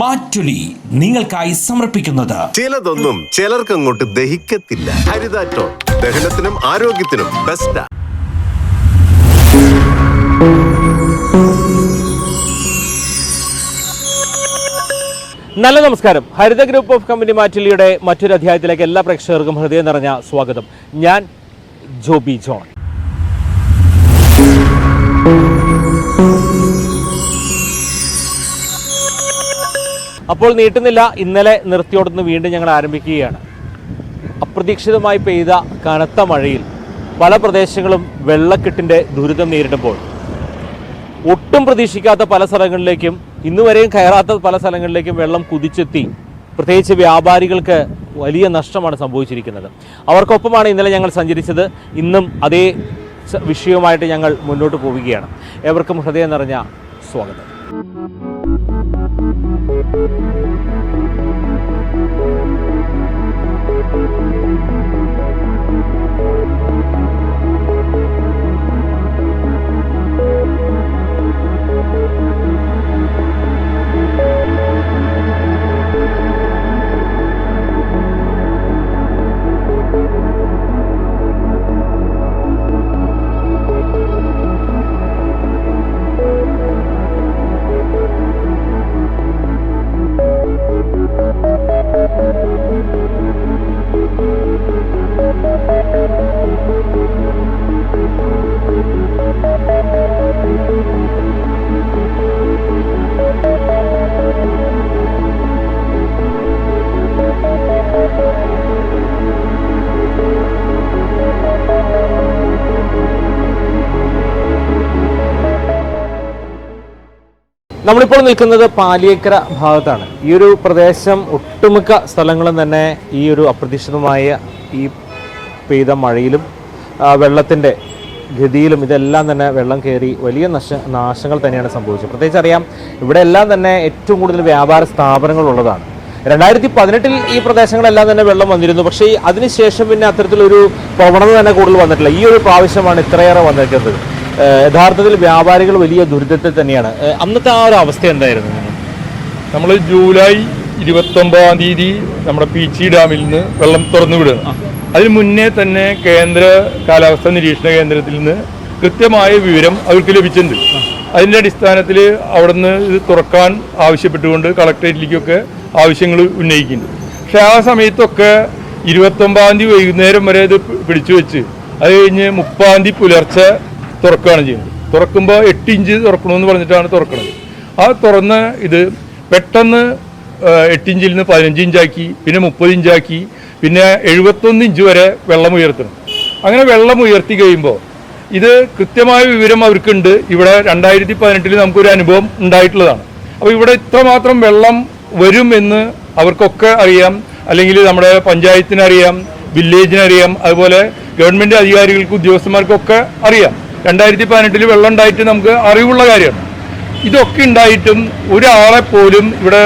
മാറ്റുലി നിങ്ങൾക്കായി സമർപ്പിക്കുന്നത്. ചിലതൊന്നും ചിലർക്ക് അങ്ങോട്ട് ദഹിക്കത്തില്ല. ഹരിതാറ്റോ ദഹനത്തിനും ആരോഗ്യത്തിനും ബെസ്റ്റാ നല്ല നമസ്കാരം. ഹരിത ഗ്രൂപ്പ് ഓഫ് കമ്പനി മാറ്റുലിയുടെ മറ്റൊരു അധ്യായത്തിലേക്ക് എല്ലാ പ്രേക്ഷകർക്കും ഹൃദയം നിറഞ്ഞ സ്വാഗതം. ഞാൻ ജോബി ജോൺ. അപ്പോൾ നീട്ടുന്നില്ല. ഇന്നലെ നിർത്തിയോടുന്ന് വീണ്ടും ഞങ്ങൾ ആരംഭിക്കുകയാണ്. അപ്രതീക്ഷിതമായി പെയ്ത കനത്ത മഴയിൽ പല പ്രദേശങ്ങളും വെള്ളക്കെട്ടിന്റെ ദുരിതം നേരിടുമ്പോൾ ഒട്ടും പ്രതീക്ഷിക്കാത്ത പല സ്ഥലങ്ങളിലേക്കും ഇന്നുവരെയും കയറാത്ത പല സ്ഥലങ്ങളിലേക്കും വെള്ളം കുതിച്ചെത്തി. പ്രത്യേകിച്ച് വ്യാപാരികൾക്ക് വലിയ നഷ്ടമാണ് സംഭവിച്ചിരിക്കുന്നത്. അവർക്കൊപ്പമാണ് ഇന്നലെ ഞങ്ങൾ സഞ്ചരിച്ചത്. ഇന്നും അതേ വിഷയവുമായിട്ട് ഞങ്ങൾ മുന്നോട്ട് പോവുകയാണ്. ഏവർക്കും ഹൃദയം നിറഞ്ഞ സ്വാഗതം. നമ്മളിപ്പോൾ നിൽക്കുന്നത് പാലിയേക്കര ഭാഗത്താണ്. ഈ ഒരു പ്രദേശം ഒട്ടുമിക്ക സ്ഥലങ്ങളും തന്നെ ഈ ഒരു അപ്രതീക്ഷിതമായ ഈ പെയ്ത മഴയിലും വെള്ളത്തിന്റെ ഗതിയിലും ഇതെല്ലാം തന്നെ വെള്ളം കയറി വലിയ നശ നാശങ്ങൾ തന്നെയാണ് സംഭവിച്ചത്. പ്രത്യേകിച്ച് അറിയാം ഇവിടെ എല്ലാം തന്നെ ഏറ്റവും കൂടുതൽ വ്യാപാര സ്ഥാപനങ്ങൾ ഉള്ളതാണ്. രണ്ടായിരത്തി പതിനെട്ടിൽ ഈ പ്രദേശങ്ങളെല്ലാം തന്നെ വെള്ളം വന്നിരുന്നു. പക്ഷേ അതിനുശേഷം പിന്നെ അത്തരത്തിലൊരു പ്രവണത തന്നെ കൂടുതൽ വന്നിട്ടില്ല. ഈ ഒരു പ്രാവശ്യമാണ് ഇത്രയേറെ വന്നിരിക്കുന്നത്. യഥാർത്ഥത്തിൽ വ്യാപാരികൾ വലിയ ദുരിതത്തിൽ തന്നെയാണ്. അന്നത്തെ ആ ഒരു അവസ്ഥ എന്തായിരുന്നു? നമ്മൾ ജൂലൈ ഇരുപത്തൊമ്പതാം തീയതി നമ്മുടെ പീച്ചി ഡാമിൽ നിന്ന് വെള്ളം തുറന്നു വിടുക. അതിന് മുന്നേ തന്നെ കേന്ദ്ര കാലാവസ്ഥാ നിരീക്ഷണ കേന്ദ്രത്തിൽ നിന്ന് കൃത്യമായ വിവരം അവർക്ക് ലഭിച്ചിട്ടുണ്ട്. അതിന്റെ അടിസ്ഥാനത്തിൽ അവിടുന്ന് ഇത് തുറക്കാൻ ആവശ്യപ്പെട്ടുകൊണ്ട് കളക്ടറേറ്റിലേക്കൊക്കെ ആവശ്യങ്ങൾ ഉന്നയിക്കുന്നുണ്ട്. പക്ഷേ ആ സമയത്തൊക്കെ ഇരുപത്തൊമ്പതാം തീയതി വൈകുന്നേരം വരെ ഇത് പിടിച്ചു വെച്ച് അത് കഴിഞ്ഞ് മുപ്പാം തീയതി പുലർച്ചെ തുറക്കുകയാണ് ചെയ്യുന്നത്. തുറക്കുമ്പോൾ എട്ട് ഇഞ്ച് തുറക്കണമെന്ന് പറഞ്ഞിട്ടാണ് തുറക്കുന്നത് ആ തുറന്ന ഇത് പെട്ടെന്ന് എട്ടിഞ്ചിൽ നിന്ന് പതിനഞ്ച് ഇഞ്ചാക്കി പിന്നെ മുപ്പത് ഇഞ്ചാക്കി പിന്നെ എഴുപത്തൊന്ന് ഇഞ്ച് വരെ വെള്ളം ഉയർത്തണം. അങ്ങനെ വെള്ളം ഉയർത്തി കഴിയുമ്പോൾ ഇത് കൃത്യമായ വിവരം അവർക്കുണ്ട്. ഇവിടെ രണ്ടായിരത്തി പതിനെട്ടിൽ നമുക്കൊരു അനുഭവം ഉണ്ടായിട്ടുള്ളതാണ്. അപ്പോൾ ഇവിടെ ഇത്രമാത്രം വെള്ളം വരും എന്ന് അവർക്കൊക്കെ അറിയാം. അല്ലെങ്കിൽ നമ്മുടെ പഞ്ചായത്തിനറിയാം വില്ലേജിനറിയാം അതുപോലെ ഗവൺമെന്റ് അധികാരികൾക്ക് ഉദ്യോഗസ്ഥന്മാർക്കൊക്കെ അറിയാം. രണ്ടായിരത്തി പതിനെട്ടിൽ വെള്ളം ഉണ്ടായിട്ട് നമുക്ക് അറിവുള്ള കാര്യമാണ് ഇതൊക്കെ ഉണ്ടായിട്ടും ഒരാളെ പോലും ഇവിടെ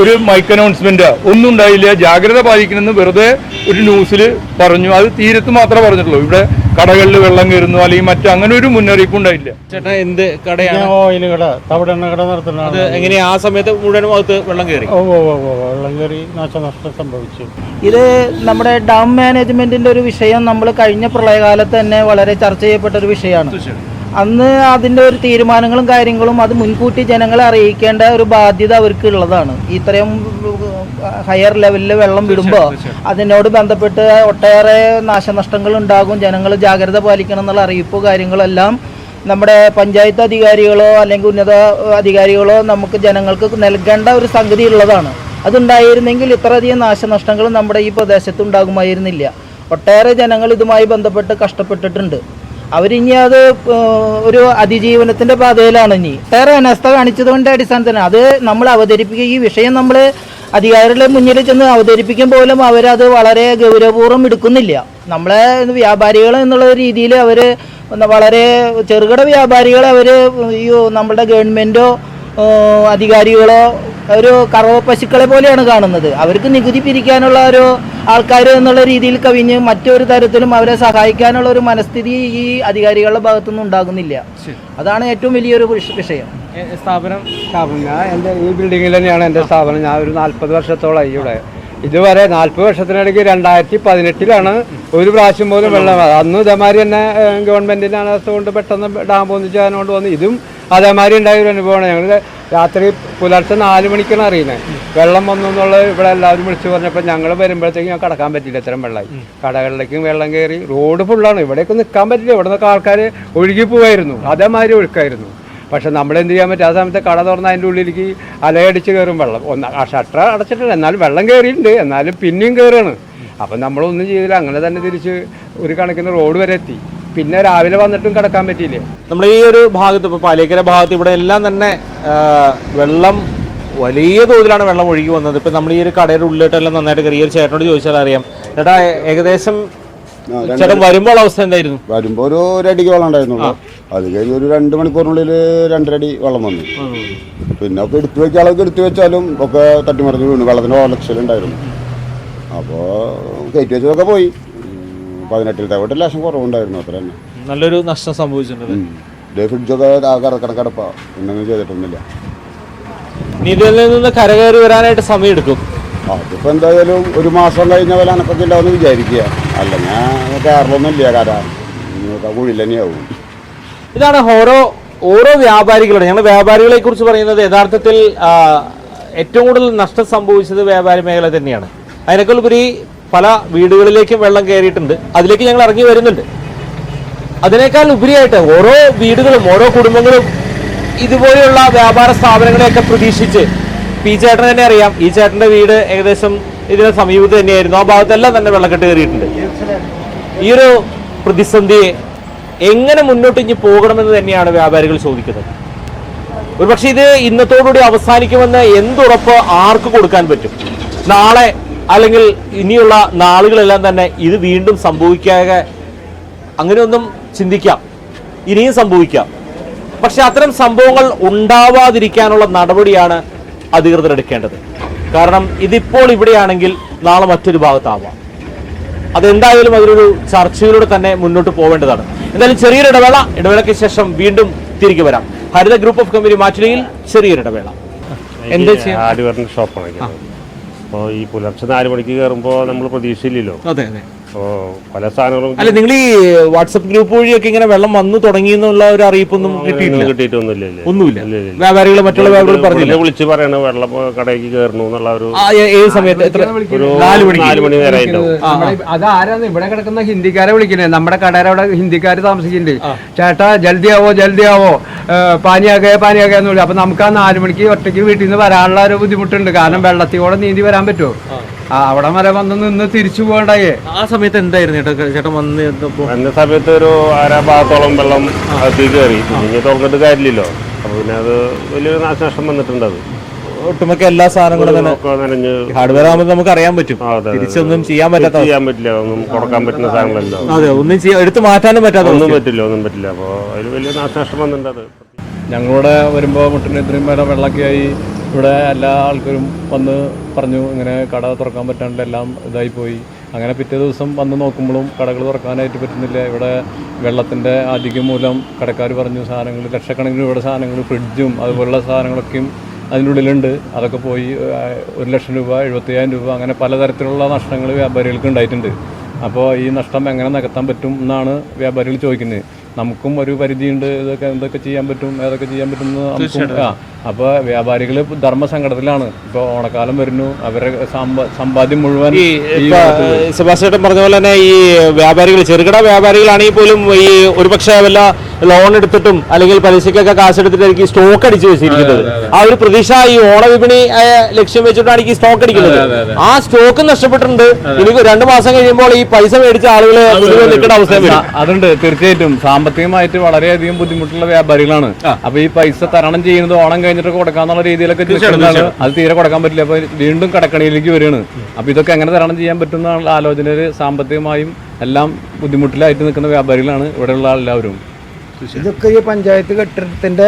ഒരു മൈക്ക് അനൗൺസ്മെന്റ് ഒന്നും ഉണ്ടായില്ല. ജാഗ്രത പാലിക്കണമെന്ന് വെറുതെ ഒരു ന്യൂസിൽ പറഞ്ഞു. അത് തീരത്ത് മാത്രമേ പറഞ്ഞിട്ടുള്ളൂ. ഇവിടെ കടകളിൽ വെള്ളം കയറുന്നു അല്ലെങ്കിൽ മറ്റു അങ്ങനെ ഒരു മുന്നറിയിപ്പ് ഉണ്ടായില്ല. ചേട്ടാ എന്ത് കടയാണ്? ഓയിൽ കട തവിട് എണ്ണ കട നടത്തുന്നത് എങ്ങനെയാ? ആ സമയത്ത് മുഴുവനും അകത്ത് വെള്ളം കയറി. ഓ ഓ ഓ ഓ വെള്ളം കയറി നാശനഷ്ടം സംഭവിച്ചു. ഇത് നമ്മുടെ ഡാം മാനേജ്മെന്റിന്റെ ഒരു വിഷയം നമ്മൾ കഴിഞ്ഞ പ്രളയകാലത്ത് തന്നെ വളരെ ചർച്ച ചെയ്യപ്പെട്ട ഒരു വിഷയമാണ്. അന്ന് അതിന്റെ ഒരു തീരുമാനങ്ങളും കാര്യങ്ങളും അത് മുൻകൂട്ടി ജനങ്ങളെ അറിയിക്കേണ്ട ഒരു ബാധ്യത അവർക്ക് ഉള്ളതാണ് ഇത്രയും ഹയർ ലെവലിൽ വെള്ളം വിടുമ്പോൾ അതിനോട് ബന്ധപ്പെട്ട് ഒട്ടേറെ നാശനഷ്ടങ്ങൾ ഉണ്ടാകും ജനങ്ങൾ ജാഗ്രത പാലിക്കണം എന്നുള്ള അറിയിപ്പോ കാര്യങ്ങളെല്ലാം നമ്മുടെ പഞ്ചായത്ത് അധികാരികളോ അല്ലെങ്കിൽ ഉന്നത അധികാരികളോ നമുക്ക് ജനങ്ങൾക്ക് നൽകേണ്ട ഒരു സംഗതി ഉള്ളതാണ്. അതുണ്ടായിരുന്നെങ്കിൽ ഇത്രയധികം നാശനഷ്ടങ്ങൾ നമ്മുടെ ഈ പ്രദേശത്ത് ഉണ്ടാകുമായിരുന്നില്ല. ഒട്ടേറെ ജനങ്ങൾ ഇതുമായി ബന്ധപ്പെട്ട് കഷ്ടപ്പെട്ടിട്ടുണ്ട്. അവരിനി അത് ഒരു അതിജീവനത്തിന്റെ പാതയിലാണ് ഇനി. വേറെ അനസ്ഥ കാണിച്ചതുകൊണ്ട് അടിസ്ഥാനത്തിന് അത് നമ്മൾ അവതരിപ്പിക്കുക ഈ വിഷയം നമ്മൾ അധികാരികളുടെ മുന്നിൽ ചെന്ന് അവതരിപ്പിക്കും പോലും അവരത് വളരെ ഗൗരവപൂർവം എടുക്കുന്നില്ല. നമ്മളെ വ്യാപാരികൾ എന്നുള്ള രീതിയിൽ അവർ വളരെ ചെറുകിട വ്യാപാരികളെ അവർ ഈ നമ്മളുടെ ഗവൺമെന്റോ അധികാരികളോ ഒരു കറവ പശുക്കളെ പോലെയാണ് കാണുന്നത്. അവർക്ക് നികുതി പിരിക്കാനുള്ള ഒരു ആൾക്കാർ എന്നുള്ള രീതിയിൽ കവിഞ്ഞ് മറ്റൊരു തരത്തിലും അവരെ സഹായിക്കാനുള്ള ഒരു മനസ്ഥിതി ഈ അധികാരികളുടെ ഭാഗത്തുനിന്ന് ഉണ്ടാകുന്നില്ല. അതാണ് ഏറ്റവും വലിയൊരു വിഷ- വിഷയം. സ്ഥാപനം? സ്ഥാപനം. ഞാൻ എന്റെ ഈ ബിൽഡിങ്ങിൽ തന്നെയാണ് എന്റെ സ്ഥാപനം. ഞാൻ ഒരു നാൽപ്പത് വർഷത്തോളമായി ഇവിടെ. ഇതുവരെ നാൽപ്പത് വർഷത്തിനിടയ്ക്ക് രണ്ടായിരത്തി പതിനെട്ടിലാണ് ഒരു പ്രാവശ്യം പോലും വെള്ളം അന്ന് ഇതേമാതിരി തന്നെ ഗവൺമെന്റിന്റെ അനാസ്ഥ കൊണ്ട് പെട്ടെന്ന് ഡാം പൊന്നിച്ച് കൊണ്ട് വന്ന്. ഇതും അതേമാതിരി ഉണ്ടായ ഒരു അനുഭവമാണ്. ഞങ്ങൾ രാത്രി പുലർച്ചെ നാല് മണിക്കാണ് അറിയുന്നത് വെള്ളം വന്നു എന്നുള്ളത് ഇവിടെ എല്ലാവരും വിളിച്ചു പറഞ്ഞപ്പോൾ ഞങ്ങൾ വരുമ്പോഴത്തേക്കും ഞാൻ കടക്കാൻ പറ്റില്ല ഇത്രയും വെള്ളമായി. കടകളിലേക്കും വെള്ളം കയറി റോഡ് ഫുള്ളാണ്. ഇവിടെയൊക്കെ നിൽക്കാൻ പറ്റില്ല. ഇവിടെ നിന്നൊക്കെ ആൾക്കാർ ഒഴുകി പോവായിരുന്നു. അതേമാതിരി ഒഴുക്കായിരുന്നു. പക്ഷെ നമ്മൾ എന്ത് ചെയ്യാൻ പറ്റും? ആ സമയത്ത് കട തുറന്ന് അതിന്റെ ഉള്ളിലേക്ക് അലയടിച്ച് കയറും വെള്ളം. ഒന്ന് ആ ഷട്ടർ അടച്ചിട്ടില്ല. എന്നാലും വെള്ളം കയറിയിട്ടുണ്ട്. എന്നാലും പിന്നെയും കയറുകയാണ്. അപ്പം നമ്മളൊന്നും ചെയ്തില്ല. അങ്ങനെ തന്നെ തിരിച്ച് ഒരു കണക്കിന് റോഡ് വരെ എത്തി. പിന്നെ രാവിലെ വന്നിട്ടും കിടക്കാൻ പറ്റിയില്ലേ? നമ്മൾ ഈ ഒരു ഭാഗത്ത് ഇപ്പോൾ പാലേക്കര ഭാഗത്ത് ഇവിടെ എല്ലാം തന്നെ വെള്ളം വലിയ തോതിലാണ് വെള്ളം ഒഴുകി വന്നത്. ഇപ്പം നമ്മൾ ഈ ഒരു കടയുടെ ഉള്ളിലോട്ടെല്ലാം നന്നായിട്ട് കയറി. ഒരു ചേട്ടനോട് ചോദിച്ചാൽ അറിയാം ചേട്ടാ ഏകദേശം ചേട്ടൻ വരുമ്പോൾ അവസ്ഥ എന്തായിരുന്നു? വരുമ്പോൾ ഒരു ഒരടിക്ക് വെള്ളം ഉണ്ടായിരുന്നുള്ളൂ. അത് കഴിഞ്ഞ് ഒരു രണ്ട് മണിക്കൂറിനുള്ളിൽ രണ്ടരടി വെള്ളം വന്നു. പിന്നെ ഒക്കെ എടുത്തു വെക്കാനൊക്കെ എടുത്തു വെച്ചാലും ഒക്കെ തട്ടിമറിഞ്ഞ് വീണു. വെള്ളത്തിന്റെ ഓലക്ഷലുണ്ടായിരുന്നു അപ്പോൾ കയറ്റി വെച്ചതൊക്കെ പോയി. പതിനെട്ടിലത്തെ ഒരു ലക്ഷം കുറവുണ്ടായിരുന്നു അത്ര തന്നെ. നല്ലൊരു നഷ്ടം സംഭവിച്ചിട്ടുണ്ട് ഫ്രിഡ്ജൊക്കെ കിടക്കടപ്പ ഒന്നും ചെയ്തിട്ടൊന്നുമില്ല. നിലയിൽ നിന്ന് കരകയറി വരാനായിട്ട് സമയം എടുക്കും അതിപ്പോൾ എന്തായാലും ഒരു മാസം കഴിഞ്ഞ പോലെ അനക്കത്തില്ല എന്ന് വിചാരിക്കുക ഞാൻ കയറലൊന്നും ഇല്ല കര ഇനിയൊക്കെ കുഴിയിൽ തന്നെയാവും ഇതാണ് ഓരോ ഓരോ വ്യാപാരികളുടെ. ഞങ്ങൾ വ്യാപാരികളെ കുറിച്ച് പറയുന്നത് യഥാർത്ഥത്തിൽ ഏറ്റവും കൂടുതൽ നഷ്ടം സംഭവിച്ചത് വ്യാപാരി മേഖല തന്നെയാണ്. അതിനേക്കാൾ ഉപരി പല വീടുകളിലേക്കും വെള്ളം കയറിയിട്ടുണ്ട്. അതിലേക്ക് ഞങ്ങൾ ഇറങ്ങി വരുന്നുണ്ട്. അതിനേക്കാൾ ഉപരിയായിട്ട് ഓരോ വീടുകളും ഓരോ കുടുംബങ്ങളും ഇതുപോലെയുള്ള വ്യാപാര സ്ഥാപനങ്ങളെയൊക്കെ പ്രതീക്ഷിച്ച് പി ചേട്ടൻ തന്നെ അറിയാം. ഈ ചേട്ടന്റെ വീട് ഏകദേശം ഇതിന് സമീപത്ത് തന്നെയായിരുന്നു. ആ ഭാഗത്തെല്ലാം തന്നെ വെള്ളക്കെട്ട് കയറിയിട്ടുണ്ട്. ഈ ഒരു പ്രതിസന്ധിയെ എങ്ങനെ മുന്നോട്ട് ഇനി പോകണമെന്ന് തന്നെയാണ് വ്യാപാരികൾ ചോദിക്കുന്നത്. ഒരുപക്ഷെ ഇത് ഇന്നത്തോടുകൂടി അവസാനിക്കുമെന്ന് എന്തുറപ്പ് ആർക്ക് കൊടുക്കാൻ പറ്റും? നാളെ അല്ലെങ്കിൽ ഇനിയുള്ള നാളുകളെല്ലാം തന്നെ ഇത് വീണ്ടും സംഭവിക്കാതെ അങ്ങനെയൊന്നും ചിന്തിക്കാം. ഇനിയും സംഭവിക്കാം. പക്ഷെ അത്തരം സംഭവങ്ങൾ ഉണ്ടാവാതിരിക്കാനുള്ള നടപടിയാണ് അധികൃതർ എടുക്കേണ്ടത്. കാരണം ഇതിപ്പോൾ ഇവിടെയാണെങ്കിൽ നാളെ മറ്റൊരു ഭാഗത്താവാം. അതെന്തായാലും അതിലൊരു ചർച്ചയിലൂടെ തന്നെ മുന്നോട്ട് പോവേണ്ടതാണ്. എന്തായാലും ചെറിയൊരു ഇടവേള. ഇടവേളയ്ക്ക് ശേഷം വീണ്ടും തിരികെ വരാം. ഹരിത ഗ്രൂപ്പ് ഓഫ് കമ്പനി മാറ്റുലിയിൽ ചെറിയൊരു ഇടവേള. എന്താ ചെയ്യാം? ഷോപ്പാണ് അപ്പോൾ ഈ പുലർച്ചെ നാല് മണിക്ക് കയറുമ്പോൾ നമ്മൾ പ്രതീക്ഷയില്ലല്ലോ. അതെ അതെ. പല സാധനങ്ങളും അല്ല നിങ്ങൾ ഈ വാട്സപ്പ് ഗ്രൂപ്പ് വഴിയൊക്കെ ഇങ്ങനെ വെള്ളം വന്നു തുടങ്ങി എന്നുള്ള ഒരു അറിയിപ്പൊന്നും കിട്ടിയിട്ടില്ല? കിട്ടിയിട്ടൊന്നുമില്ല. ഒന്നുമില്ല. വ്യാപാരികൾ മറ്റുള്ള വ്യാപാരികൾ പറഞ്ഞില്ല? വിളിച്ച് പറയണ വെള്ളം കടയിലേക്ക് കയറണു എന്നുള്ള ഒരു ഏത് സമയത്ത്? എത്ര നാല് മണി നാല് മണി വരെ അത് ആരാന്ന് ഇവിടെ കിടക്കുന്ന ഹിന്ദിക്കാരെ വിളിക്കണേ നമ്മുടെ കടയുടെ അവിടെ ഹിന്ദിക്കാർ താമസിക്കുന്നുണ്ട്. ചേട്ടാ ജൽദി ആവോ ജൽദി ആവോ പാനിയാകെ പാനിയാകെ എന്ന് വിളിക്കും അപ്പൊ നമുക്ക് ആ നാല് മണിക്ക് ഒറ്റയ്ക്ക് വീട്ടിൽ നിന്ന് വരാനുള്ള ഒരു ബുദ്ധിമുട്ടുണ്ട്. കാരണം വെള്ളത്തിൽ കൂടെ നീന്തി വരാൻ പറ്റുമോ? അവിടെ വരെ വന്ന് നിന്ന് തിരിച്ചു പോകണ്ടായേ. ആ സമയത്ത് എന്തായിരുന്നു ചേട്ടാ? ചേട്ടൻ വന്ന്? എന്റെ സമയത്ത് ഒരു അര ഭാഗത്തോളം വെള്ളം അകത്തേക്ക് കയറി. ഇനി തുറന്നിട്ട് കാര്യമില്ലല്ലോ. അപ്പൊ പിന്നെ അത് വലിയൊരു നാശനഷ്ടം വന്നിട്ടുണ്ട് അത്. ഒട്ടുമൊക്കെ എല്ലാ സാധനങ്ങളും ഹാർഡ്വെയർ ആകുമ്പോൾ നമുക്ക് അറിയാൻ പറ്റും. തിരിച്ചൊന്നും ചെയ്യാൻ പറ്റാത്ത ചെയ്യാൻ പറ്റില്ല. ഒന്നും കൊടുക്കാൻ പറ്റുന്ന സാധനങ്ങളല്ലോ. അതെ ഒന്നും ചെയ്യാൻ എടുത്തു മാറ്റാനും പറ്റാത്ത ഒന്നും പറ്റില്ല ഒന്നും പറ്റില്ല. അപ്പോൾ അതിൽ വലിയ നാശനഷ്ടം വന്നിട്ടുണ്ട് അത്. ഞങ്ങളിവിടെ വരുമ്പോൾ മുട്ടിന് ഇത്രയും പേരെ വെള്ളമൊക്കെയായി ഇവിടെ എല്ലാ ആൾക്കാരും വന്ന് പറഞ്ഞു ഇങ്ങനെ കട തുറക്കാൻ പറ്റാണ്ട് എല്ലാം ഇതായിപ്പോയി പോയി. അങ്ങനെ പിറ്റേ ദിവസം വന്ന് നോക്കുമ്പോഴും കടകൾ തുറക്കാനായിട്ട് പറ്റുന്നില്ല. ഇവിടെ വെള്ളത്തിന്റെ അധികം മൂലം കടക്കാർ പറഞ്ഞു സാധനങ്ങൾ ലക്ഷക്കണക്കിന് ഇവിടെ സാധനങ്ങൾ ഫ്രിഡ്ജും അതുപോലുള്ള സാധനങ്ങളൊക്കെയും അതിന്റെ ഉള്ളിലുണ്ട്. അതൊക്കെ പോയി ഒരു ലക്ഷം രൂപ എഴുപത്തയ്യായിരം രൂപ അങ്ങനെ പലതരത്തിലുള്ള നഷ്ടങ്ങൾ വ്യാപാരികൾക്ക് ഉണ്ടായിട്ടുണ്ട്. അപ്പോൾ ഈ നഷ്ടം എങ്ങനെ നികത്താൻ പറ്റും എന്നാണ് വ്യാപാരികൾ ചോദിക്കുന്നത്. നമുക്കും ഒരു പരിധിയുണ്ട് ഇതൊക്കെ എന്തൊക്കെ ചെയ്യാൻ പറ്റും ഏതൊക്കെ ചെയ്യാൻ പറ്റും എന്ന് നമുക്ക് അപ്പോൾ വ്യാപാരികൾ ധർമ്മസങ്കടത്തിലാണ്. ഇപ്പോൾ ഓണക്കാലം വരുന്നു. അവരെ സമ്പാദ്യം മുഴുവൻ ഈ പറഞ്ഞ പോലെ തന്നെ ഈ വ്യാപാരികൾ ചെറുകിട വ്യാപാരികളാണെങ്കിൽ പോലും ഈ ഒരുപക്ഷെ വല്ല ലോൺ എടുത്തിട്ടും അല്ലെങ്കിൽ പലിശക്കൊക്കെ കാശെടുത്തിട്ടായിരിക്കും സ്റ്റോക്ക് അടിച്ചു വെച്ചിരിക്കുന്നത്. ആ ഒരു പ്രതീക്ഷ ഈ ഓണവിപണി ലക്ഷ്യം വെച്ചിട്ടാണ് ഈ സ്റ്റോക്ക് അടിക്കുന്നത്. ആ സ്റ്റോക്ക് നഷ്ടപ്പെട്ടിട്ടുണ്ട്. ഇനി രണ്ടു മാസം കഴിയുമ്പോൾ ഈ പൈസ മേടിച്ച ആളുകൾ നിൽക്കേണ്ട അവസ്ഥ അതുണ്ട് തീർച്ചയായിട്ടും. സാമ്പത്തികമായിട്ട് വളരെയധികം ബുദ്ധിമുട്ടുള്ള വ്യാപാരികളാണ്. അപ്പൊ ഈ പൈസ തരണം ചെയ്യുന്നത് ഓണം കഴിഞ്ഞിട്ട് കൊടുക്കാന്നുള്ള രീതിയിലൊക്കെ നിൽക്കുന്നതാണ്. അത് തീരെ കൊടുക്കാൻ പറ്റില്ല. അപ്പോൾ വീണ്ടും കടക്കണിയിലേക്ക് വരികയാണ്. അപ്പോൾ ഇതൊക്കെ എങ്ങനെ തരണം ചെയ്യാൻ പറ്റുന്ന ആലോചനയിൽ സാമ്പത്തികമായും എല്ലാം ബുദ്ധിമുട്ടിലായിട്ട് നിൽക്കുന്ന വ്യാപാരികളാണ് ഇവിടെയുള്ള എല്ലാവരും. ഇതൊക്കെ ഈ പഞ്ചായത്ത് കെട്ടിടത്തിന്റെ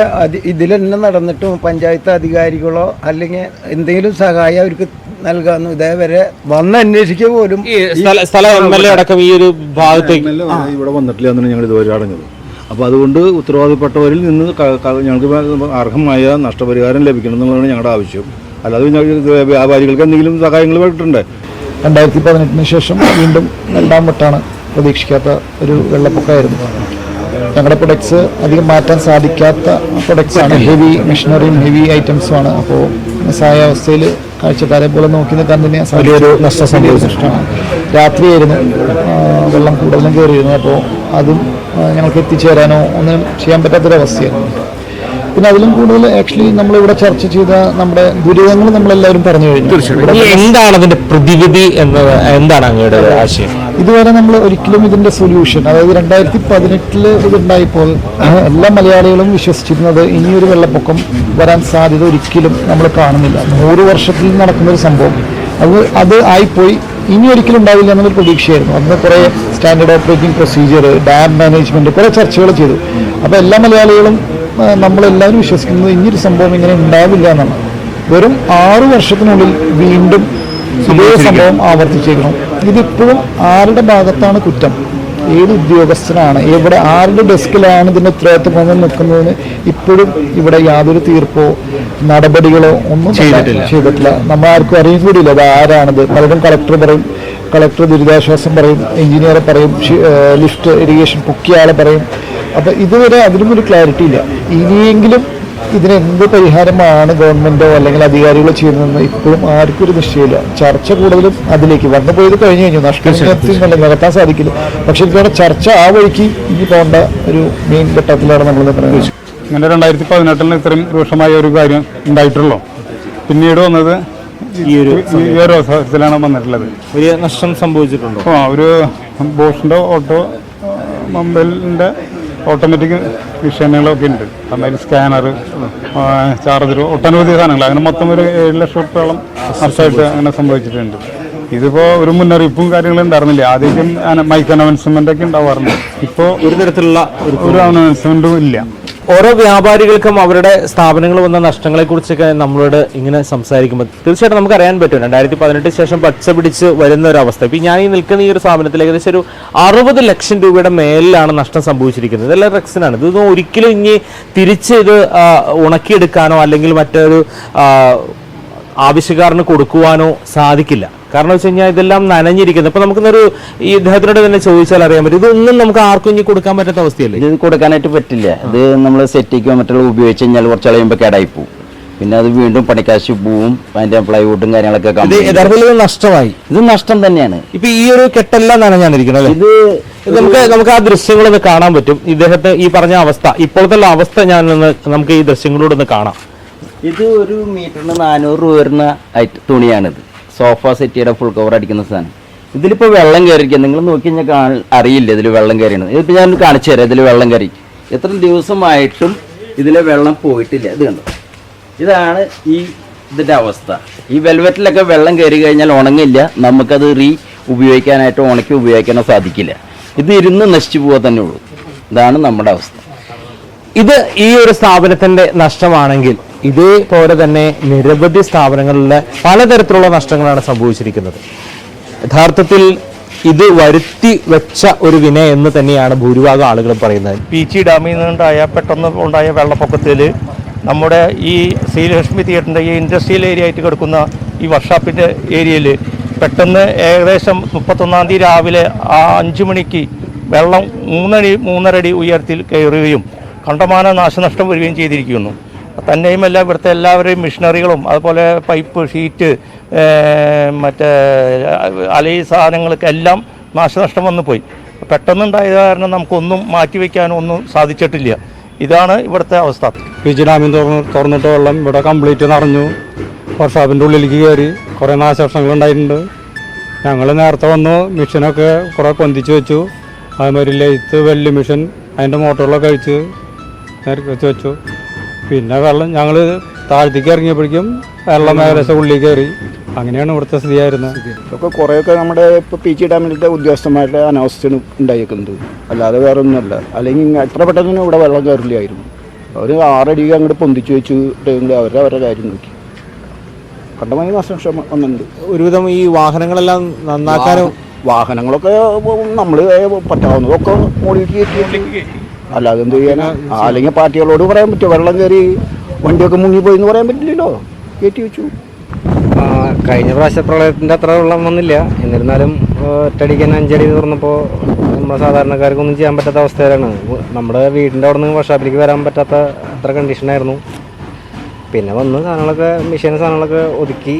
ഇതിൽ തന്നെ നടന്നിട്ടും പഞ്ചായത്ത് അധികാരികളോ അല്ലെങ്കിൽ എന്തെങ്കിലും സഹായം അവർക്ക് നൽകാന്ന് ഇതേവരെ വന്ന് അന്വേഷിക്കുക പോലും ഈ സ്ഥല സ്ഥല എം എൽ എ അടക്കം ഈ ഒരു ഭാഗത്തേക്ക് ഇവിടെ വന്നിട്ടില്ല എന്നാണ് ഞങ്ങൾ ഇതുവരെ അടഞ്ഞത് അപ്പോൾ അതുകൊണ്ട് ഉത്തരവാദിപ്പെട്ടവരിൽ നിന്ന് ഞങ്ങൾക്ക് അർഹമായ നഷ്ടപരിഹാരം ലഭിക്കണം എന്നുള്ളതാണ് ഞങ്ങളുടെ ആവശ്യം. അല്ലാതെ വ്യാപാരികൾക്ക് എന്തെങ്കിലും സഹായങ്ങൾ വേണ്ടിട്ടുണ്ട് രണ്ടായിരത്തി പതിനെട്ടിന് ശേഷം വീണ്ടും രണ്ടാം വട്ടാണ് പ്രതീക്ഷിക്കാത്ത ഒരു വെള്ളപ്പൊക്കമായിരുന്നു. ഞങ്ങളുടെ പ്രൊഡക്ട്സ് അധികം മാറ്റാൻ സാധിക്കാത്ത പ്രൊഡക്ട്സ് ആണ്. ഹെവി മെഷീനറിയും ഹെവി ഐറ്റംസുമാണ് അപ്പോൾ സായ അവസ്ഥയിൽ കാഴ്ചക്കാരെ പോലെ നോക്കി നിൽക്കാൻ തന്നെ വലിയൊരു സൃഷ്ടമാണ് രാത്രിയായിരുന്നു വെള്ളം കൂടുതലും കയറിയിരുന്നു അപ്പോൾ അതും ഞങ്ങൾക്ക് എത്തിച്ചേരാനോ ഒന്നും ചെയ്യാൻ പറ്റാത്തൊരവസ്ഥയായിരുന്നു. പിന്നെ അതിലും കൂടുതൽ ആക്ച്വലി നമ്മളിവിടെ ചർച്ച ചെയ്ത നമ്മുടെ ദുരിതങ്ങൾ നമ്മളെല്ലാവരും പറഞ്ഞു കഴിഞ്ഞു. എന്താണ് അതിന്റെ പ്രതിവിധി എന്നത്? എന്താണ് അങ്ങയുടെ ആശയം? ഇതുവരെ നമ്മൾ ഒരിക്കലും ഇതിന്റെ സൊല്യൂഷൻ അതായത് രണ്ടായിരത്തി പതിനെട്ടിൽ ഇതുണ്ടായപ്പോൾ എല്ലാ മലയാളികളും വിശ്വസിച്ചിരുന്നത് ഇനിയൊരു വെള്ളപ്പൊക്കം വരാൻ സാധ്യത ഒരിക്കലും നമ്മൾ കാണുന്നില്ല. നൂറ് വർഷത്തിൽ നടക്കുന്ന ഒരു സംഭവം. അത് അത് ആയിപ്പോയി. ഇനി ഒരിക്കലും ഉണ്ടാവില്ല എന്നൊരു പ്രതീക്ഷയായിരുന്നു. അന്ന് കുറേ standard operating procedure dam management കുറേ ചർച്ചകൾ ചെയ്തു. അപ്പോൾ എല്ലാ മലയാളികളും നമ്മളെല്ലാവരും വിശ്വസിക്കുന്നത് ഇനിയൊരു സംഭവം ഇങ്ങനെ ഉണ്ടാവില്ല എന്നാണ്. വെറും ആറു വർഷത്തിനുള്ളിൽ വീണ്ടും ഇതേ സംഭവം ആവർത്തിച്ചേക്കണം. ഇതിപ്പോഴും ആരുടെ ഭാഗത്താണ് കുറ്റം? ഏത് ഉദ്യോഗസ്ഥനാണ്? എവിടെ ആരുടെ ഡെസ്കിലാണ് ഇതിന്റെ ഉത്തരവാദിത്വം നിൽക്കുന്നതിന് ഇപ്പോഴും ഇവിടെ യാതൊരു തീർപ്പോ നടപടികളോ ഒന്നും ചെയ്തിട്ടില്ല. ചെയ്തിട്ടില്ല. നമ്മൾ ആർക്കും അറിയും കൂടിയില്ല അത് ആരാണിത്. പലരും കളക്ടർ പറയും കളക്ടർ ദുരിതാശ്വാസം പറയും എഞ്ചിനീയറെ പറയും ലിഫ്റ്റ് ഇറിഗേഷൻ പൊക്കിയ ആളെ പറയും. അപ്പം ഇതുവരെ അതിനും ഒരു ക്ലാരിറ്റി ഇല്ല ഇനിയെങ്കിലും ഇതിന് എന്ത് പരിഹാരമാണ് ഗവൺമെന്റോ അല്ലെങ്കിൽ അധികാരികളോ ചെയ്യുന്നതെന്ന് ഇപ്പോഴും ആർക്കും ഒരു നിശ്ചയമില്ല. ചർച്ച കൂടുതലും അതിലേക്ക് വന്നു പോയത് കഴിഞ്ഞു കഴിഞ്ഞു. നഷ്ടത്തിൽ നികത്താൻ സാധിക്കില്ല. പക്ഷെ ഇതോടെ ചർച്ച ആ വഴിക്ക് ഇനി പോകേണ്ട ഒരു മെയിൻ ഘട്ടത്തിലാണ് നമ്മൾ പറയുന്നത് ഇങ്ങനെ രണ്ടായിരത്തി പതിനെട്ടിൽ ഇത്രയും രൂക്ഷമായ ഒരു കാര്യം ഉണ്ടായിട്ടുള്ളൂ. പിന്നീട് വന്നത് ഈ ഒരു അവസരത്തിലാണ് വന്നിട്ടുള്ളത്. വലിയ നഷ്ടം സംഭവിച്ചിട്ടുണ്ടോ? ആ ഒരു ബോഷിന്റെ ഓട്ടോ മൊബൈലിന്റെ ഓട്ടോമാറ്റിക് മെഷീനുകളൊക്കെ ഉണ്ട്. അതായത് സ്കാനർ ചാർജർ ഒട്ടനവധി സാധനങ്ങൾ. അങ്ങനെ മൊത്തം ഒരു ഏഴ് ലക്ഷം റുപ്യോളം നഷ്ടമായിട്ട് അങ്ങനെ സംഭവിച്ചിട്ടുണ്ട്. ഇതിപ്പോൾ ഒരു മുന്നറിയിപ്പും കാര്യങ്ങളും ഉണ്ടായിരുന്നില്ല. ആദ്യം മൈക്ക് അനൗൺസ്മെന്റ് ഒക്കെ ഉണ്ടാവാറുണ്ട്. ഇപ്പോൾ ഒരു തരത്തിലുള്ള ഒരു അനൗൺസ്മെന്റും അനൗൺസ്മെന്റും ഇല്ല. ഓരോ വ്യാപാരികൾക്കും അവരുടെ സ്ഥാപനങ്ങൾ വന്ന നഷ്ടങ്ങളെ കുറിച്ചൊക്കെ നമ്മളോട് ഇങ്ങനെ സംസാരിക്കുമ്പോൾ തീർച്ചയായിട്ടും നമുക്ക് അറിയാൻ പറ്റും. രണ്ടായിരത്തി പതിനെട്ട് ശേഷം പച്ച പിടിച്ച് വരുന്ന ഒരു അവസ്ഥ. ഇപ്പം ഞാൻ ഈ നിൽക്കുന്ന ഈ ഒരു സ്ഥാപനത്തിൽ ഏകദേശം ഒരു അറുപത് ലക്ഷം രൂപയുടെ മേലിലാണ് നഷ്ടം സംഭവിച്ചിരിക്കുന്നത്. ഇതെല്ലാം റെക്സിനാണ്. ഇതൊന്നും ഒരിക്കലും ഇനി തിരിച്ച് ഇത് ഉണക്കിയെടുക്കാനോ അല്ലെങ്കിൽ മറ്റൊരു ആവശ്യക്കാരന് കൊടുക്കുവാനോ സാധിക്കില്ല. കാരണം വെച്ച് കഴിഞ്ഞാൽ ഇതെല്ലാം നനഞ്ഞിരിക്കുന്നത് ഇപ്പൊ നമുക്കൊന്നൊരു ഈ ഇദ്ദേഹത്തിനോട് തന്നെ ചോദിച്ചാൽ അറിയാൻ പറ്റും. ഇതൊന്നും നമുക്ക് ആർക്കും ഇനി കൊടുക്കാൻ പറ്റാത്ത അവസ്ഥയല്ലേ? ഇത് കൊടുക്കാനായിട്ട് പറ്റില്ല. ഇത് നമ്മൾ സെറ്റിക്കോ മറ്റുള്ള ഉപയോഗിച്ച് കഴിഞ്ഞാൽ കുറച്ച് കഴിയുമ്പോൾ കേടായി പോവും പിന്നെ അത് വീണ്ടും പണിക്കാശ് പോവും അതിന്റെ പ്ലൈവുഡും കാര്യങ്ങളൊക്കെ യഥാർത്ഥത്തിൽ നഷ്ടമായി. ഇത് നഷ്ടം തന്നെയാണ്. ഇപ്പൊ ഈ ഒരു കെട്ടെല്ലാം അല്ലേ? ഇത് നമുക്ക് നമുക്ക് ആ ദൃശ്യങ്ങളൊന്ന് കാണാൻ പറ്റും. ഇദ്ദേഹത്തെ ഈ പറഞ്ഞ അവസ്ഥ ഇപ്പോഴത്തെ അവസ്ഥ ഞാൻ നമുക്ക് ഈ ദൃശ്യങ്ങളോട് ഒന്ന് കാണാം. ഇത് ഒരു മീറ്ററിന് നാനൂറ് രൂപ വരുന്ന തുണിയാണിത്. സോഫ സെറ്റിയുടെ ഫുൾ കവർ അടിക്കുന്ന സാധനം. ഇതിലിപ്പോൾ വെള്ളം കയറിയിരിക്കുക നിങ്ങൾ നോക്കി കഴിഞ്ഞാൽ അറിയില്ല ഇതിൽ വെള്ളം കയറിയാണ് ഇതിപ്പോൾ ഞാൻ കാണിച്ചു തരാം ഇതിൽ വെള്ളം കയറി എത്ര ദിവസമായിട്ടും ഇതിലെ വെള്ളം പോയിട്ടില്ല. ഇത് കണ്ടോ? ഇതാണ് ഈ ഇതിന്റെ അവസ്ഥ. ഈ വെൽവെറ്റിലൊക്കെ വെള്ളം കയറി കഴിഞ്ഞാൽ ഉണങ്ങില്ല. നമുക്കത് റീ ഉപയോഗിക്കാനായിട്ട് ഉണക്കി ഉപയോഗിക്കാനോ സാധിക്കില്ല. ഇത് ഇരുന്ന് നശിച്ചു പോകാൻ തന്നെ ഉള്ളൂ. ഇതാണ് നമ്മുടെ അവസ്ഥ. ഇത് ഈ ഒരു സ്ഥാപനത്തിന്റെ നഷ്ടമാണെങ്കിൽ ഇതേപോലെ തന്നെ നിരവധി സ്ഥാപനങ്ങളിലെ പലതരത്തിലുള്ള നഷ്ടങ്ങളാണ് സംഭവിച്ചിരിക്കുന്നത്. യഥാർത്ഥത്തിൽ ഇത് വരുത്തി വെച്ച ഒരു വിന എന്ന് തന്നെയാണ് ഭൂരിഭാഗം ആളുകളും പറയുന്നത്. പീച്ചി ഡാമിൽ നിന്നുണ്ടായ പെട്ടെന്ന് ഉണ്ടായ വെള്ളപ്പൊക്കത്തിൽ നമ്മുടെ ഈ ശ്രീലക്ഷ്മി തിയേറ്ററിന്റെ ഈ ഇൻഡസ്ട്രിയൽ ഏരിയ ആയിട്ട് കിടക്കുന്ന ഈ വർക്ക്ഷോപ്പിന്റെ ഏരിയയിൽ പെട്ടെന്ന് ഏകദേശം മുപ്പത്തൊന്നാം തീയതി രാവിലെ ആ അഞ്ച് മണിക്ക് വെള്ളം മൂന്നടി മൂന്നരടി ഉയരത്തിൽ കയറുകയും കണ്ടമാന നാശനഷ്ടം വരികയും ചെയ്തിരിക്കുന്നു. തന്നെയുമല്ല ഇവിടുത്തെ എല്ലാവരെയും മിഷനറികളും അതുപോലെ പൈപ്പ് ഷീറ്റ് മറ്റേ അലൈ സാധനങ്ങൾക്കെല്ലാം നാശനഷ്ടം വന്നു പോയി. പെട്ടെന്നുണ്ടായത് കാരണം നമുക്കൊന്നും മാറ്റിവെക്കാനോ ഒന്നും സാധിച്ചിട്ടില്ല. ഇതാണ് ഇവിടുത്തെ അവസ്ഥ. പിജി ഡാമിൽ തുറന്ന് തുറന്നിട്ട് വെള്ളം ഇവിടെ കംപ്ലീറ്റ് നിറഞ്ഞു. വർഷാപ്പിന്റെ ഉള്ളിലേക്ക് കയറി. കുറേ നാശനഷ്ടങ്ങളുണ്ടായിട്ടുണ്ട് ഞങ്ങൾ നേരത്തെ വന്നു മിഷനൊക്കെ കുറേ പൊന്തിച്ച് വെച്ചു. അതുമാതിരി ലെയ്ത്ത് വെല്ലി മിഷൻ അതിന്റെ മോട്ടോറിലൊക്കെ അഴിച്ച് വെച്ച് വെച്ചു. പിന്നെ വെള്ളം ഞങ്ങൾ താഴത്തേക്ക് ഇറങ്ങിയപ്പോഴേക്കും വെള്ളം ഏകദേശം ഉള്ളിൽ കയറി. അങ്ങനെയാണ് ഇവിടുത്തെ സ്ഥിതി. ആയിരുന്നത് ഇതൊക്കെ കുറേയൊക്കെ നമ്മുടെ ഇപ്പോൾ പി ജി ഡാമിന്റെ ഉദ്യോഗസ്ഥന്മാരുടെ അനാവസ്ഥയാണ് ഉണ്ടായിരിക്കുന്നത് അല്ലാതെ വേറെ ഒന്നുമല്ല അല്ലെങ്കിൽ എത്ര പെട്ടെന്ന് ഇവിടെ വെള്ളം കയറില്ലായിരുന്നു. അവർ ആറടി അങ്ങോട്ട് പൊന്തിച്ചു വെച്ച് ഇട്ടെങ്കിൽ അവരുടെ അവരുടെ കാര്യം നോക്കി. കണ്ടമായി നാശനഷ്ടം വന്നിട്ടുണ്ട്. ഒരുവിധം ഈ വാഹനങ്ങളെല്ലാം നന്നാക്കാനും വാഹനങ്ങളൊക്കെ നമ്മൾ പറ്റാവുന്നതൊക്കെ മോഡിഫിക്കേറ്റ് അല്ലാതെ എന്ത് ചെയ്യാനാ? അല്ലെങ്കിൽ പാർട്ടികളോട് പറയാൻ പറ്റുമോ? വെള്ളം കയറി വണ്ടിയൊക്കെ മുങ്ങിപ്പോയി എന്ന് പറയാൻ പറ്റില്ലല്ലോ? കയറ്റി വെച്ചു. കഴിഞ്ഞ പ്രാവശ്യ പ്രളയത്തിന്റെ അത്ര വെള്ളം വന്നില്ല. എന്നിരുന്നാലും തന്നെ അഞ്ചടി തുറന്നപ്പോൾ നമ്മുടെ സാധാരണക്കാർക്കൊന്നും ചെയ്യാൻ പറ്റാത്ത അവസ്ഥയിലാണ്. നമ്മുടെ വീടിന്റെ അവിടെ നിന്ന് വർഷാപ്പിലേക്ക് വരാൻ പറ്റാത്ത അത്ര കണ്ടീഷനായിരുന്നു പിന്നെ വന്ന് സാധനങ്ങളൊക്കെ മെഷീൻ സാധനങ്ങളൊക്കെ ഒതുക്കി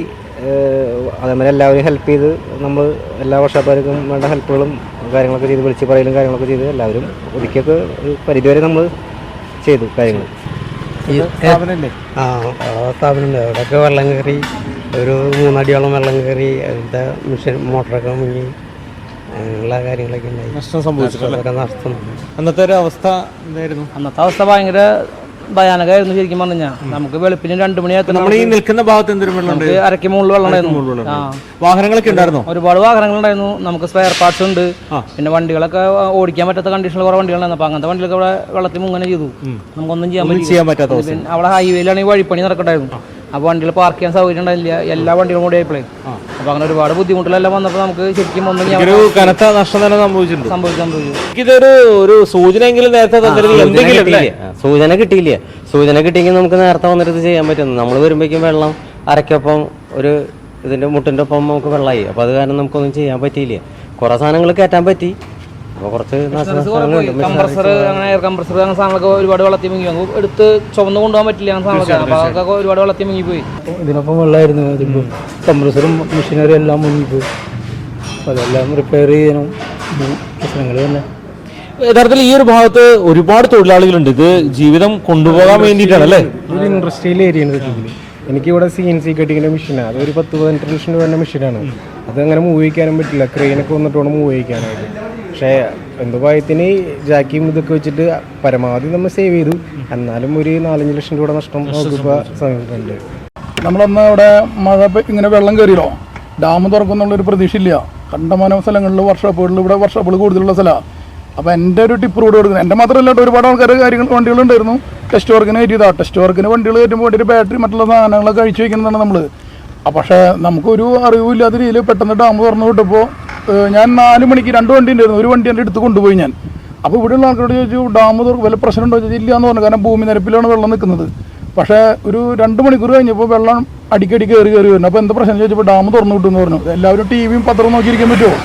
അതേമാതിരി എല്ലാവരും ഹെൽപ്പ് ചെയ്ത് നമ്മൾ എല്ലാ വർഷക്കാർക്കും വേണ്ട ഹെൽപ്പുകളും കാര്യങ്ങളൊക്കെ ചെയ്ത് വിളിച്ച് പറയലും കാര്യങ്ങളൊക്കെ ചെയ്ത് എല്ലാവരും ഒതുക്കിയൊക്കെ ഒരു പരിധിവരെ നമ്മൾ ചെയ്തു കാര്യങ്ങൾ ആ ആ സ്ഥാപനമുണ്ട്. അവിടെയൊക്കെ വെള്ളം കയറി ഒരു മൂന്നടിയോളം വെള്ളം കയറി അതിന്റെ മിഷൻ മോട്ടറൊക്കെ മുങ്ങി അങ്ങനെയുള്ള കാര്യങ്ങളൊക്കെ ഉണ്ടായി. നഷ്ടം സംഭവിച്ചിട്ടുണ്ട് നഷ്ടം. അന്നത്തെ ഒരു അവസ്ഥ എന്തായിരുന്നു? അന്നത്തെ അവസ്ഥ ഭയങ്കര ഭയാനകമായിരുന്നു ശരിക്കും പറഞ്ഞു കഴിഞ്ഞാൽ നമുക്ക് വെളുപ്പിന് രണ്ട് നമ്മൾ ഈ നിൽക്കുന്ന ഭാഗത്ത് എന്തൊരു വെള്ളം നമുക്ക് അരയ്ക്ക് മുകളിൽ വെള്ളം ഉണ്ടായിരുന്നു. ആ. വാഹനങ്ങളൊക്കെ ഉണ്ടായിരുന്നോ? ഒരുപാട് വാഹനങ്ങൾ ഉണ്ടായിരുന്നു നമുക്ക് സ്പെയർ പാർട്സ് ഉണ്ട്. പിന്നെ വണ്ടികളൊക്കെ ഓടിക്കാൻ പറ്റാത്ത കണ്ടീഷനിൽ കുറെ വണ്ടികളുണ്ടായിരുന്നു അപ്പൊ അങ്ങനത്തെ വണ്ടികളൊക്കെ ഇവിടെ വെള്ളത്തിൽ മുങ്ങനെ ചെയ്തു. നമുക്കൊന്നും ചെയ്യാൻ ഒന്നും പറ്റില്ല. ചെയ്യാൻ പറ്റാത്ത അവസ്ഥ. പിന്നെ അവിടെ ഹൈവേയിലാണെങ്കിൽ വഴിപ്പണി നടക്കണ്ടായിരുന്നു. അപ്പൊ വണ്ടികൾ പാർക്ക് ചെയ്യാൻ സൗകര്യം ഉണ്ടായില്ല എല്ലാ വണ്ടികളും കൂടി ആയിപ്പോഴേ അപ്പൊ അങ്ങനെ ഒരുപാട് ബുദ്ധിമുട്ടുകളെല്ലാം വന്നപ്പോൾ നമുക്ക് ശരിക്കും ഒന്നും കനത്ത നഷ്ടം തന്നെ സംഭവിച്ചിട്ടുണ്ട്. സംഭവിച്ചു സംഭവിച്ചു. ഇതൊരു ഒരു സൂചനയെങ്കിലും നേരത്തെ? സൂചന കിട്ടിയില്ല. സൂചന കിട്ടിയെങ്കിൽ നമുക്ക് നേരത്തെ വന്നിട്ട് ചെയ്യാൻ പറ്റുന്നു നമ്മൾ വരുമ്പോഴേക്കും വെള്ളം അരക്കൊപ്പം ഒരു ഇതിന്റെ മുട്ടിന്റെ ഒപ്പം നമുക്ക് വെള്ളമായി. അപ്പോൾ അത് കാരണം നമുക്കൊന്നും ചെയ്യാൻ പറ്റിയില്ല. കുറേ സാധനങ്ങൾ കയറ്റാൻ പറ്റി. അപ്പോൾ കംപ്രസർ അങ്ങനെ എയർ കംപ്രസർ അങ്ങനെ സാധനങ്ങളൊക്കെ ഒരുപാട് വെള്ളത്തിൽ മുങ്ങി. അങ്ങ് എടുത്ത് ചുമന്നു കൊണ്ടുപോകാൻ പറ്റില്ല അങ്ങനെ സാധനങ്ങളൊക്കെ. അപ്പൊ അതൊക്കെ ഒരുപാട് വെള്ളത്തിൽ മുങ്ങിപ്പോയി ഇതിനൊപ്പം വെള്ളമായിരുന്നു. അതിപ്പോൾ കംപ്രസറും മെഷീനറി എല്ലാം മുങ്ങിപ്പോയി അപ്പോൾ അതെല്ലാം റിപ്പയർ ചെയ്യാനും പ്രശ്നങ്ങൾ തന്നെ. യഥാർത്ഥത്തിൽ ഈ ഒരു ഭാഗത്ത് ഒരുപാട് തൊഴിലാളികളുണ്ട്. ഇത് ജീവിതം കൊണ്ടുപോകാൻ വേണ്ടിയിട്ടാണ് അല്ലേ? ഒരു ഇൻഡസ്ട്രിയൽ ഏരിയ ആണ് സത്യത്തിൽ എനിക്കിവിടെ സി എൻ സി കട്ടിങ്ങിന്റെ മെഷീനാണ് അതൊരു പത്ത് പതിനെട്ട് ലക്ഷം രൂപേന്റെ മെഷീനാണ് അതങ്ങനെ മൂവ് ചെയ്യിക്കാനും പറ്റില്ല. ക്രെയിനൊക്കെ വന്നിട്ട് വേണം മൂവ് ചെയ്യിക്കാനായിട്ട്. പക്ഷേ എന്തോ ഭയത്തിന് ജാക്കിയും ഇതൊക്കെ വെച്ചിട്ട് പരമാവധി നമ്മൾ സേവ് ചെയ്തു. എന്നാലും ഒരു നാലഞ്ച് ലക്ഷം രൂപയുടെ നഷ്ടം സമയത്തുണ്ട് നമ്മളന്ന് അവിടെ മഴ ഇങ്ങനെ വെള്ളം കയറിയല്ലോ ഡാം തുറക്കുന്നുള്ളൊരു പ്രതീക്ഷയില്ല. കണ്ടമാനം സ്ഥലങ്ങളിൽ വർഷപ്പുകളിൽ ഇവിടെ വർഷപ്പുകൾ കൂടുതലുള്ള സ്ഥലമാണ് അപ്പോൾ എന്റെ ഒരു ടിപ്പ് റോഡ് കൊടുക്കുന്നത്. എന്റെ മാത്രമല്ല കേട്ടോ ഒരുപാട് ആൾക്കാർ കാര്യങ്ങൾ വണ്ടികളുണ്ടായിരുന്നു ടെസ്റ്റ് വർക്കിന് കയറ്റിയതാണ് ടെസ്റ്റ് വർക്കിന് വണ്ടികൾ കയറ്റുമ്പോൾ വേണ്ടി ബാറ്ററി മറ്റുള്ള സാധനങ്ങളൊക്കെ കഴിച്ചു വയ്ക്കുന്നതാണ് നമ്മൾ പക്ഷേ നമുക്കൊരു അറിവില്ലാത്ത രീതിയിൽ പെട്ടെന്ന് ഡാം തുറന്നു വിട്ടപ്പോൾ ഞാൻ നാല് മണിക്ക് രണ്ട് വണ്ടി ഉണ്ടായിരുന്നു. ഒരു വണ്ടി എന്റെ എടുത്ത് കൊണ്ടുപോയി ഞാൻ. അപ്പോൾ ഇവിടെയുള്ള ആൾക്കാരോട് ചോദിച്ചു ഡാം തുറക്കും വല്ല പ്രശ്നമുണ്ടോ ചോദിച്ചാൽ ഇല്ല എന്ന് പറഞ്ഞു. കാരണം ഭൂമി നിരപ്പിലാണ് വെള്ളം നിൽക്കുന്നത്. പക്ഷേ ഒരു രണ്ട് മണിക്കൂർ കഴിഞ്ഞപ്പോൾ വെള്ളം അടിക്കടി കയറി കയറി വരുന്നു. അപ്പോൾ എന്താ പ്രശ്നം ചോദിച്ചപ്പോൾ ഡാം തുറന്നു കിട്ടുമെന്ന് പറഞ്ഞു. എല്ലാവരും ടി വിയും പത്രവും നോക്കിയിരിക്കാൻ പറ്റുമോ?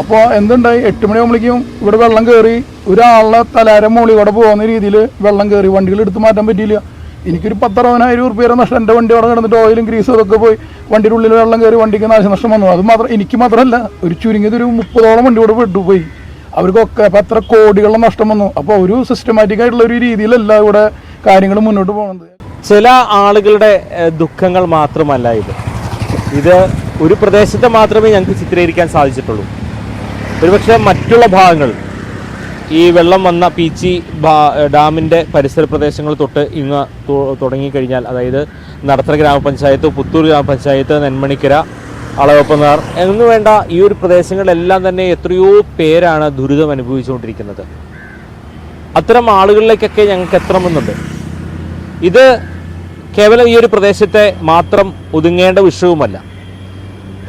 അപ്പോൾ എന്തുണ്ടായി? എട്ട് മണിയാകുമ്പോഴേക്കും ഇവിടെ വെള്ളം കയറി ഒരാളുടെ തലാരം മുകളിൽ കൂടെ പോകുന്ന രീതിയിൽ വെള്ളം കയറി വണ്ടികൾ എടുത്ത് മാറ്റാൻ പറ്റിയില്ല. എനിക്കൊരു പത്തറുപതിനായിരം ഉറുപ്പ് വരെ നഷ്ടം. എന്റെ വണ്ടി അവിടെ കിടന്നിട്ട് ഓയിലും ഗ്രീസും ഒക്കെ പോയി വണ്ടിയുടെ ഉള്ളിൽ വെള്ളം കയറി വണ്ടിക്ക് നാശനഷ്ടം വന്നു. അത് മാത്രം എനിക്ക് മാത്രമല്ല ഒരു ചുരുങ്ങിയത് ഒരു മുപ്പതോളം വണ്ടി കൂടെ വിട്ടുപോയി അവർക്കൊക്കെ അപ്പം അത്ര കോടികളുടെ നഷ്ടം വന്നു. അപ്പോൾ ഒരു സിസ്റ്റമാറ്റിക് ആയിട്ടുള്ള ഒരു രീതിയിലല്ല ഇവിടെ കാര്യങ്ങൾ മുന്നോട്ട് പോകുന്നത്. ചില ആളുകളുടെ ദുഃഖങ്ങൾ മാത്രമല്ല ഇത്. ഇത് ഒരു പ്രദേശത്തെ മാത്രമേ ഞങ്ങൾക്ക് ചിത്രീകരിക്കാൻ സാധിച്ചിട്ടുള്ളൂ. ഒരുപക്ഷെ മറ്റുള്ള ഭാഗങ്ങൾ ഈ വെള്ളം വന്ന പീച്ചി ഡാമിന്റെ പരിസര പ്രദേശങ്ങൾ തൊട്ട് ഇങ്ങ് തുടങ്ങിക്കഴിഞ്ഞാൽ അതായത് നടത്തറ ഗ്രാമപഞ്ചായത്ത് പുത്തൂർ ഗ്രാമപഞ്ചായത്ത് നെന്മണിക്കര അളവപ്പനാർ എന്ന് വേണ്ട ഈ ഒരു പ്രദേശങ്ങളിലെല്ലാം തന്നെ എത്രയോ പേരാണ് ദുരിതം അനുഭവിച്ചുകൊണ്ടിരിക്കുന്നത്. അത്തരം ആളുകളിലേക്കൊക്കെ ഞങ്ങൾക്ക് എത്തണമെന്നുണ്ട്. ഇത് കേവലം ഈ ഒരു പ്രദേശത്തെ മാത്രം ഒതുങ്ങേണ്ട വിഷയവുമല്ല.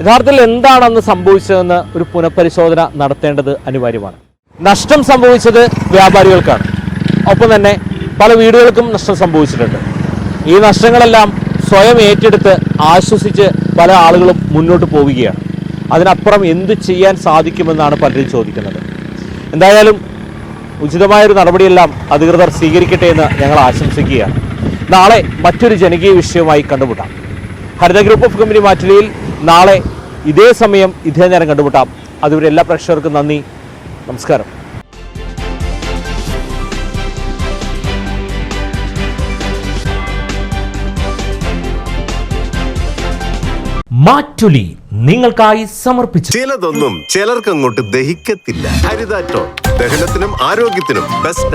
യഥാർത്ഥത്തിൽ എന്താണ് അന്ന് സംഭവിച്ചതെന്ന് ഒരു പുനഃപരിശോധന നടത്തേണ്ടത് അനിവാര്യമാണ്. നഷ്ടം സംഭവിച്ചത് വ്യാപാരികൾക്കാണ്. ഒപ്പം തന്നെ പല വീടുകൾക്കും നഷ്ടം സംഭവിച്ചിട്ടുണ്ട്. ഈ നഷ്ടങ്ങളെല്ലാം സ്വയം ഏറ്റെടുത്ത് ആശ്വസിച്ച് പല ആളുകളും മുന്നോട്ട് പോവുകയാണ്. അതിനപ്പുറം എന്ത് ചെയ്യാൻ സാധിക്കുമെന്നാണ് പലരും ചോദിക്കുന്നത്. എന്തായാലും ഉചിതമായൊരു നടപടിയെല്ലാം അധികൃതർ സ്വീകരിക്കട്ടെ എന്ന് ഞങ്ങൾ ആശംസിക്കുകയാണ്. നാളെ മറ്റൊരു ജനകീയ വിഷയവുമായി കണ്ടുമുട്ടാം. ഹരിത ഗ്രൂപ്പ് ഓഫ് കമ്പനി മാറ്റുലിയിൽ നാളെ ഇതേ സമയം ഇതേ നേരം കണ്ടുമുട്ടാം. അതുവരെ എല്ലാ പ്രേക്ഷകർക്കും നന്ദി. നമസ്കാരം. മാറ്റുലി നിങ്ങൾക്കായി സമർപ്പിച്ചു ചിലതൊന്നും ചിലർക്കങ്ങോട്ട് ദഹിക്കത്തില്ല. ഹരിതാറ്റോ ദഹനത്തിനും ആരോഗ്യത്തിനും ബെസ്റ്റാ